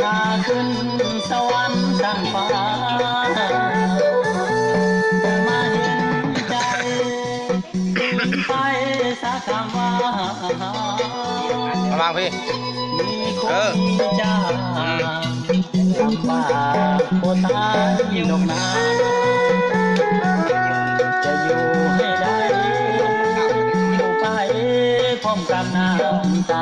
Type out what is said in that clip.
พาขึ้นสวรรค์ทางฟ้ามาเห็นใจไปสักคำว่าระวังพี่มีคนมีจ้าลำบากโบตายดอกนาจะอยู่ให้ได้อยู่ไปพร้อมกันน้ำตา